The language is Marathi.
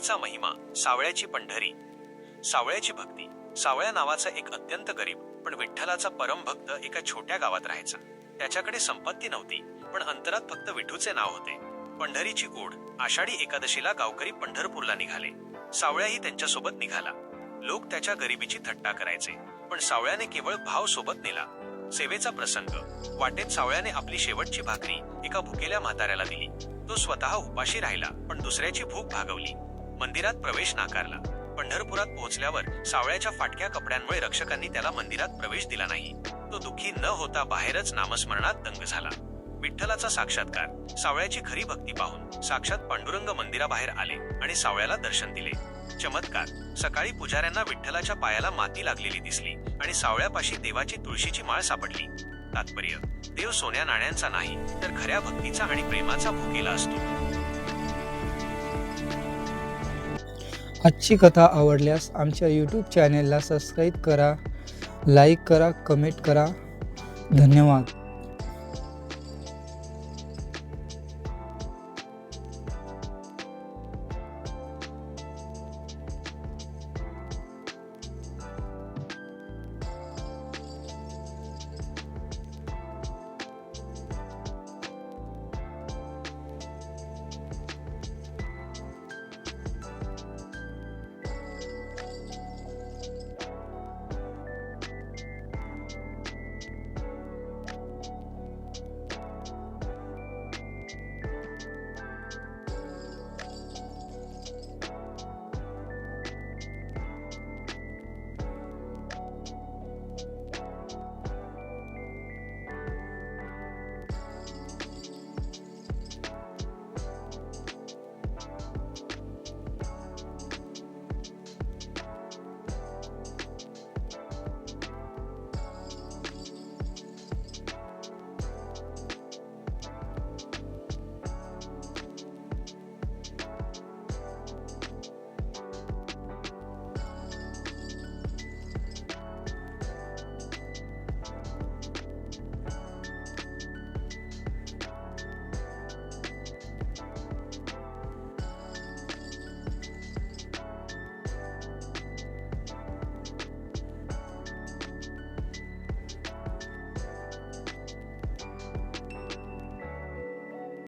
भक्तीचा महिमा सावळ्याची पंढरी. सावळ्याची भक्ती सावळ्या नावाचा एक अत्यंत गरीब पण विठ्ठलाचा परमभक्त एका छोट्या गावात राहायचा. त्याच्याकडे संपत्ती नव्हती पण अंतरात फक्त विठूचे नाव होते. पंढरीची ओढ आषाढी एकादशीला गावकरी पंढरपूरला निघाले. सावळ्याही त्यांच्यासोबत निघाला. लोक त्याच्या गरिबीची थट्टा करायचे पण सावळ्याने केवळ भाव सोबत नेला. सेवेचा प्रसंग वाटेत सावळ्याने आपली शेवटची भाकरी एका भुकेल्या म्हाताऱ्याला दिली. तो स्वतः उपाशी राहिला पण दुसऱ्याची भूक भागवली. मंदिरात प्रवेश नाकारला. पंढरपुरात पोहोचल्यावर सावळ्याच्या फाटक्या कपड्यांमुळे रक्षकांनी त्याला मंदिरात प्रवेश दिला नाही. तो दुःखी न होता बाहेरच नामस्मरणात दंग झाला. विठ्ठलाचा साक्षात्कार सावळ्याची खरी भक्ती पाहून साक्षात पांडुरंग मंदिराबाहेर आले आणि सावळ्याला दर्शन दिले. चमत्कार सकाळी पुजाऱ्यांना विठ्ठलाच्या पायाला माती लागलेली दिसली आणि सावळ्यापाशी देवाची तुळशीची माळ सापडली. तात्पर्य देव सोन्या नाण्यांचा नाही तर खऱ्या भक्तीचा आणि प्रेमाचा भुकेला असतो. आजची कथा आवडल्यास आमच्या यूट्यूब चॅनेलला सबस्क्राईब करा लाईक करा कमेंट करा. धन्यवाद.